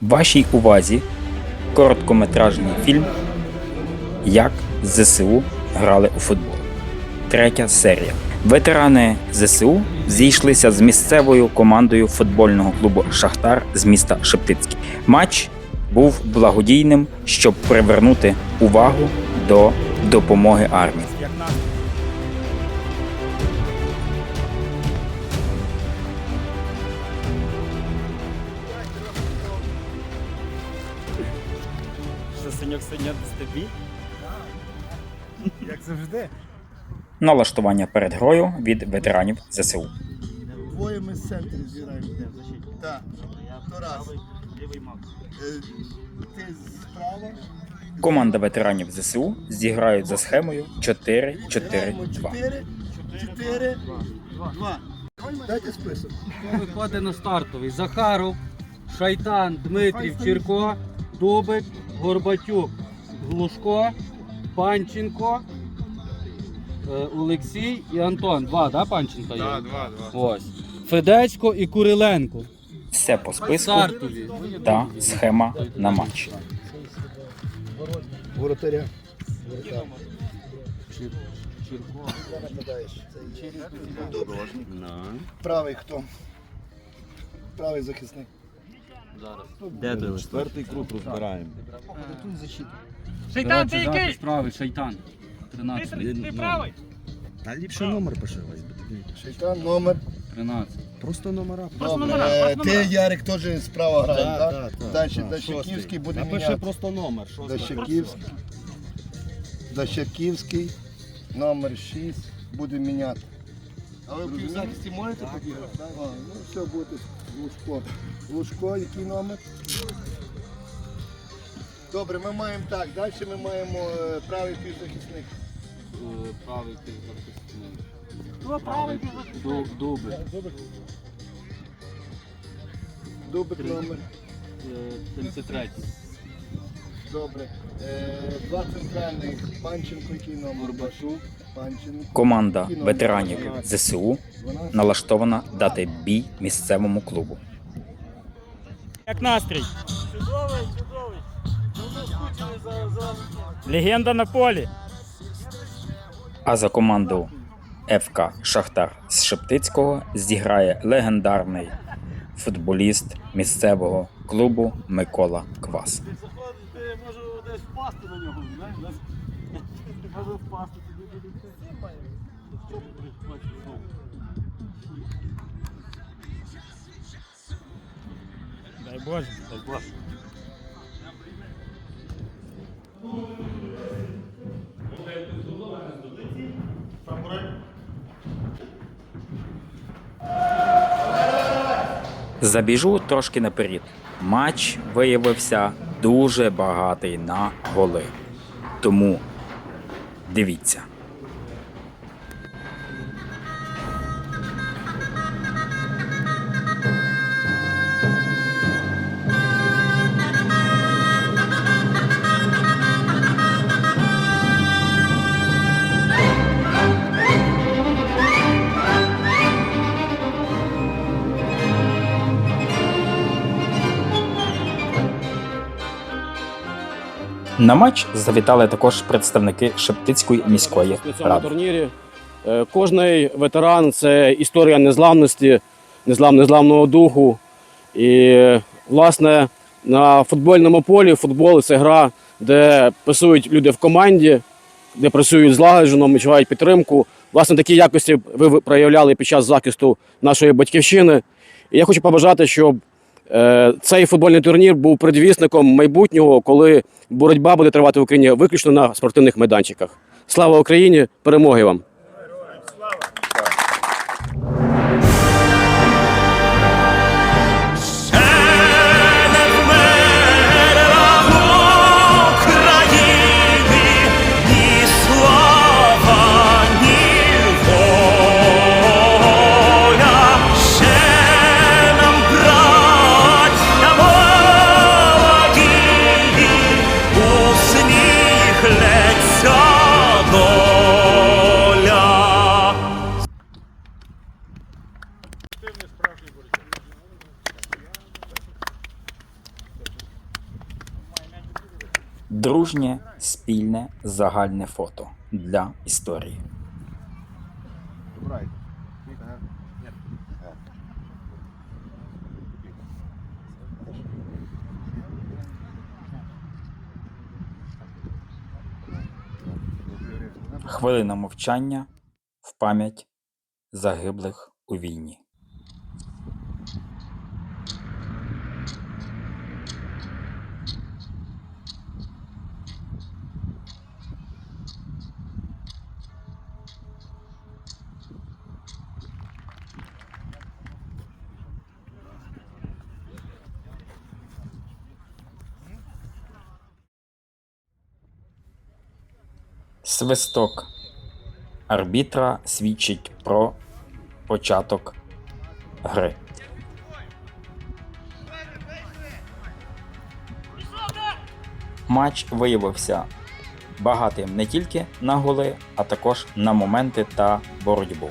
Вашій увазі короткометражний фільм Як ЗСУ грали у футбол. Третя серія. Ветерани ЗСУ зійшлися з місцевою командою футбольного клубу Шахтар з міста Шептицький. Матч був благодійним, щоб привернути увагу до допомоги армії. Синьок синьок тобі? Як завжди. Налаштування перед грою від ветеранів ЗСУ. Двоє ми з центру зіграємо. Так. То раз. Е, Ти справа. Команда ветеранів ЗСУ зіграють за схемою 4-4-2. 4, 4, 2. Дайте список. Виходить на стартовий. Захаров, Шайтан, Дмитрів, Чірко, Дубик, Горбатюк, Глушко, Панченко, е, Олексій і Антон. Два, да, Панченко є? Так, два, два. Ось. Федецько і Куриленко. Все по списку Стартові. та схема на матч. Воротаря. Чір- Чірко. Правий хто? Правий захисник. Зараз. Де ти? Четвертий круг розбираємо. Тут защита. Шайтан, ти який? Правий, Шайтан. 13. Ти правий? Та ліпше номер пиши. Шайтан, номер. 13. Просто номера. Добре. Е, Ти, Ярик, теж справа грає, Так, Так, Дащиківський буде Напиши міняти. просто номер. шостий. Дащиківський. Дащиківський, номер 6, буде міняти. А ви в півзахисті можете побігати? Так? А, ну все, буде Лужко. Лужко, який номер? Добре, ми маємо так. Далі ми маємо е, правий півзахисник. Е, Правий півзахисник. Хто правий півзахисник? Дубик. Дубик номер. Е, 73. Добре. Е, Два центральних. Панченко, який номер? Горбачук. Команда ветеранів ЗСУ налаштована дати бій місцевому клубу. Як настрій? Чудовий, чудовий. Легенда на полі. А за команду ФК Шахтар з Шептицького зіграє легендарний футболіст місцевого клубу Микола Квас. Можу десь впасти на нього, знаєш? Можу впасти, Дай Боже, дай Боже. Забіжу трошки наперед. Матч виявився дуже багатий на голи. Тому дивіться. На матч завітали також представники Шептицької міської ради. турнірі. Е, Кожний ветеран це історія незламності, незлам, незламного духу. І, власне, на футбольному полі футбол це гра, де працюють люди в команді, де працюють злагоджено, відчувають підтримку. Власне, такі якості ви проявляли під час захисту нашої батьківщини. І я хочу побажати, щоб цей футбольний турнір був предвісником майбутнього, коли боротьба буде тривати в Україні виключно на спортивних майданчиках. Слава Україні! Перемоги вам! Дружнє спільне загальне фото для історії. Хвилина мовчання в пам'ять загиблих у війні. Свисток арбітра свідчить про початок гри. Матч виявився багатим не тільки на голи, а також на моменти та боротьбу.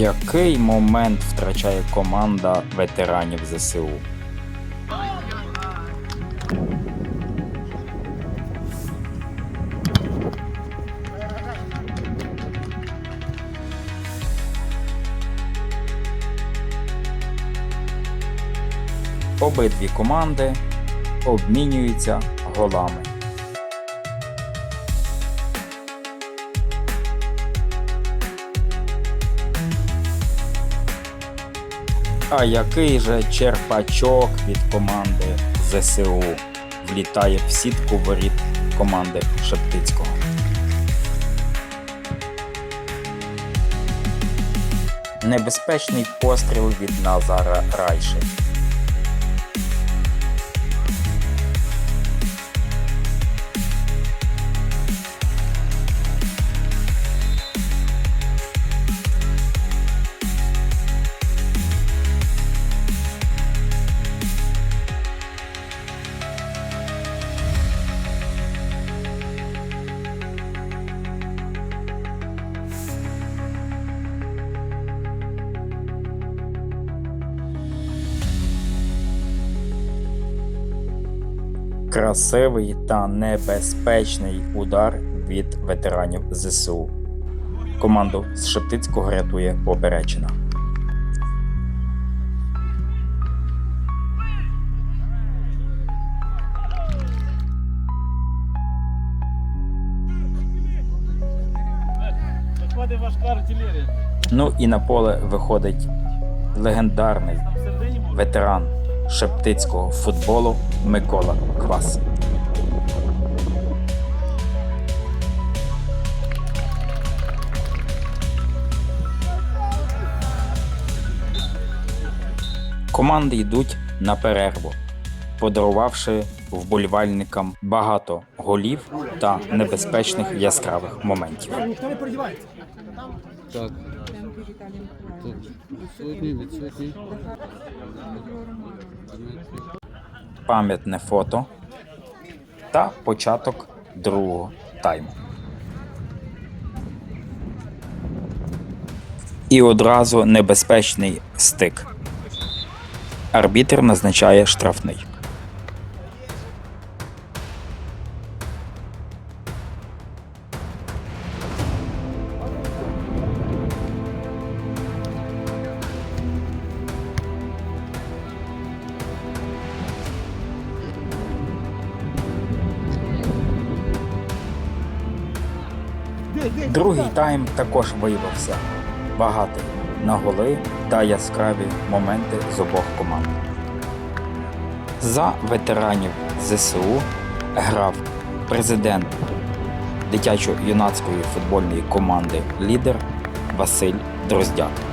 Який момент втрачає команда ветеранів ЗСУ? Обидві команди обмінюються голами. А який же черпачок від команди ЗСУ влітає в сітку воріт команди Шептицького. Небезпечний постріл від Назара Райши. Красивий та небезпечний удар від ветеранів ЗСУ. Команду з Шептицького рятує Поперечина. Ну і на поле виходить легендарний ветеран шептицького футболу Микола Квас. Команди йдуть на перерву, подарувавши вболівальникам багато голів та небезпечних яскравих моментів. Так. Тут відсутній, відсутній. Пам'ятне фото та початок другого тайму. І одразу небезпечний стик. Арбітр назначає штрафний. Другий тайм також виявився багатий на голи та яскраві моменти з обох команд. За ветеранів ЗСУ грав президент дитячо-юнацької футбольної команди Лідер Василь Дроздяк.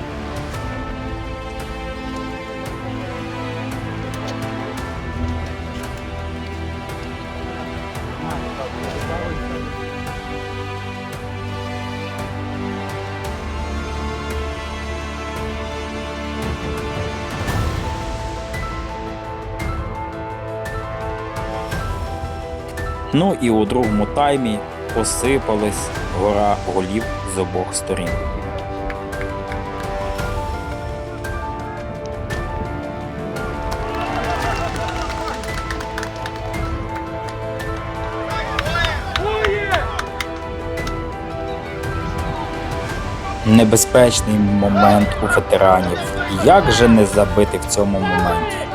Ну і у другому таймі посипалась гора голів з обох сторін. Небезпечний момент у ветеранів. Як же не забити в цьому моменті?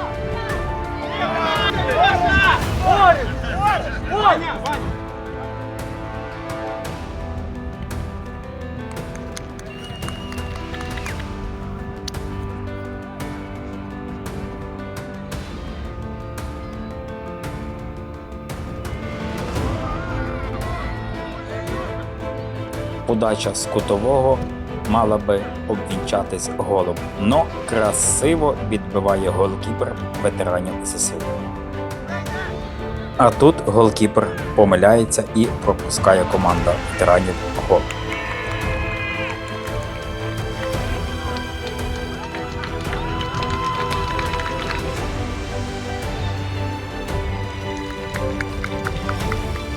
Подача з кутового мала би обвінчатись голом, но красиво відбиває голкіпер ветеранів ЗСУ. А тут голкіпер помиляється і пропускає команда ветеранів гол.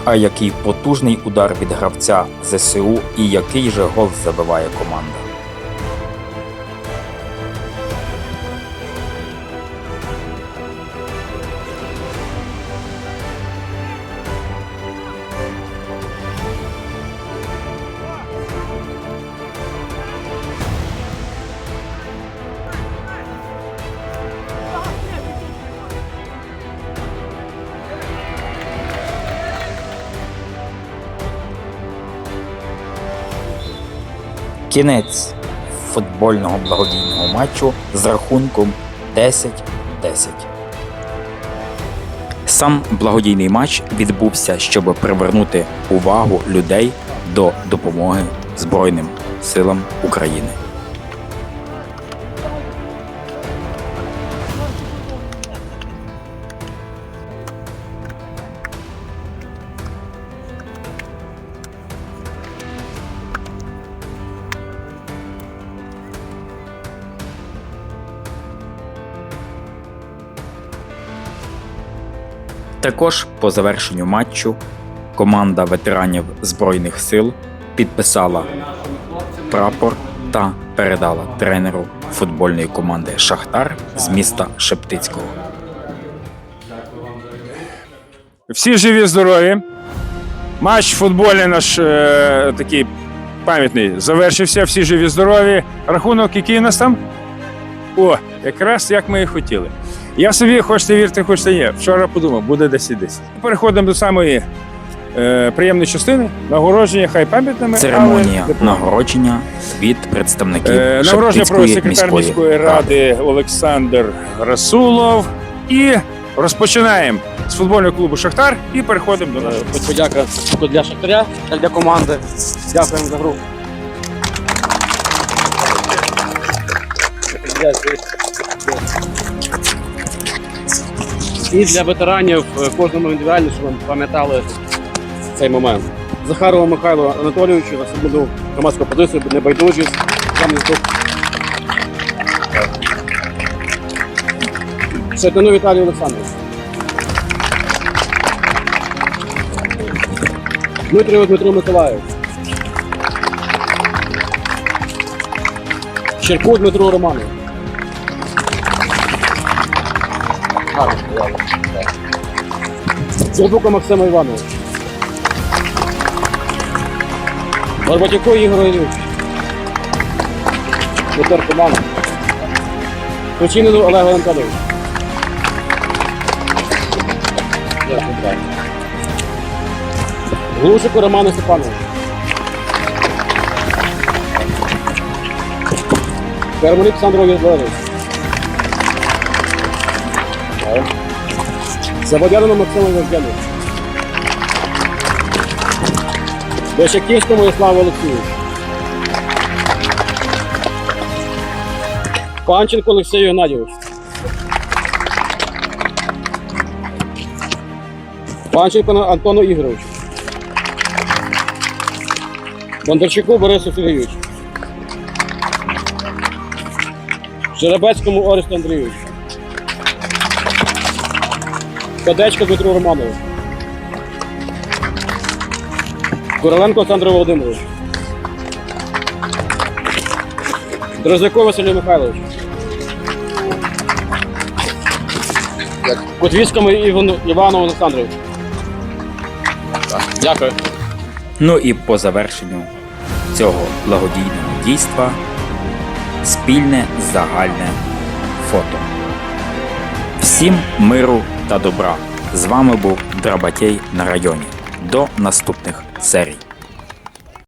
А який потужний удар від гравця ЗСУ і який же гол забиває команда. Кінець футбольного благодійного матчу з рахунком 10-10. Сам благодійний матч відбувся, щоб привернути увагу людей до допомоги Збройним силам України. Також по завершенню матчу команда ветеранів Збройних сил підписала прапор та передала тренеру футбольної команди Шахтар з міста Шептицького. Всі живі, здорові. Матч футбольний наш е, такий пам'ятний завершився. Всі живі, здорові. Рахунок, який у нас там? О, якраз як ми і хотіли. Я собі, хочете вірити, хочете ні. Вчора подумав, буде 10-10. Переходимо до самої е, приємної частини. Нагородження, хай пам'ятними. Церемонія але- нагородження від представників Е, Нагородження проводить секретар міської ради. Олександр Расулов. І розпочинаємо з футбольного клубу Шахтар і переходимо до нашого. Подяка для Шахтаря, так для команди. Дякуємо за гру. І для ветеранів е, кожному індивідуально, щоб ви пам'ятали цей момент. Захарову Михайлу Анатолійовичу на свободу громадського позицію, небайдужість, Шатину Віталію Олександровичу. Дмитрію Дмитру Миколаївичу. Черку Дмитру Романовичу. Зербука Максима Івановича. Горбатюку Ігору Іллічу. Петр Куманов. Кучинину Олегу Анатолійовичу. Глушику Роману Степановичу. Кармелі Олександру Єзловичу. Заводянину Максиму Євгеновичу. Бешаківському Яславу Олексійовичу. Панченко Олексій Геннадійович. Панченко Антону Ігоровичу. Бондарчуку Борису Сергійовичу. Жеребецькому Оресту Андрійовичу. Кадечко Дмитру Романовичу. Короленко Олександру Володимировичу. Дрозяков Василю Михайловичу. Котвіцькому Івану Івану Олександровичу. Дякую. Ну і по завершенню цього благодійного дійства спільне загальне фото. Всім миру та добра. З вами був Драбатєй на районі. До наступних серій.